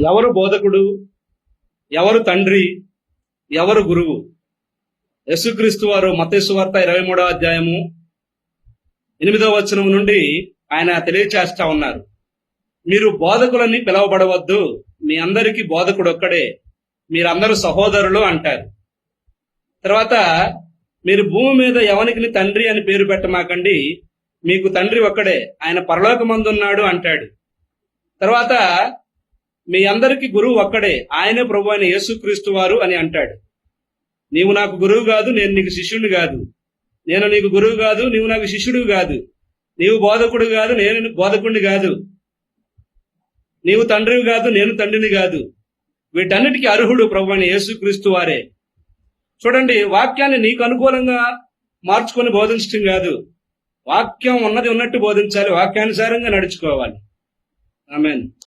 ఎవరు బోధకుడు? ఎవరు తండ్రి? ఎవరు గురువు? యేసుక్రీస్తు వారు మతేశ్వార్త ఇరవై మూడవ అధ్యాయము ఎనిమిదవ వచనం నుండి ఆయన తెలియచేస్తా ఉన్నారు. మీరు బోధకులని పిలవబడవద్దు. మీ అందరికీ బోధకుడు ఒక్కడే మీరందరూ సహోదరులు అంటారు. తర్వాత మీరు భూమి మీద ఎవనికి తండ్రి అని పేరు పెట్టమాకండి. మీకు తండ్రి ఒక్కడే. ఆయన పరలోకమందున్నాడు అంటాడు. తర్వాత మీ అందరికీ గురువు ఒక్కడే ఆయనే ప్రభు అయిన యేసుక్రీస్తు వారు అని అంటాడు. నీవు నాకు గురువు కాదు నేను నీకు శిష్యుడు కాదు. నేను నీకు గురువు కాదు నీవు నాకు శిష్యుడు కాదు. నీవు బోధకుడు కాదు నేను బోధకుడిని కాదు. నీవు తండ్రివి కాదు నేను తండ్రిని కాదు. వీటన్నిటికీ అర్హుడు ప్రభు అని యేసుక్రీస్తు వారే. చూడండి వాక్యాన్ని నీకు అనుకూలంగా మార్చుకొని బోధించడం కాదు. వాక్యం ఉన్నది ఉన్నట్టు బోధించాలి వాక్యానుసారంగా నడుచుకోవాలి. ఆమెన్.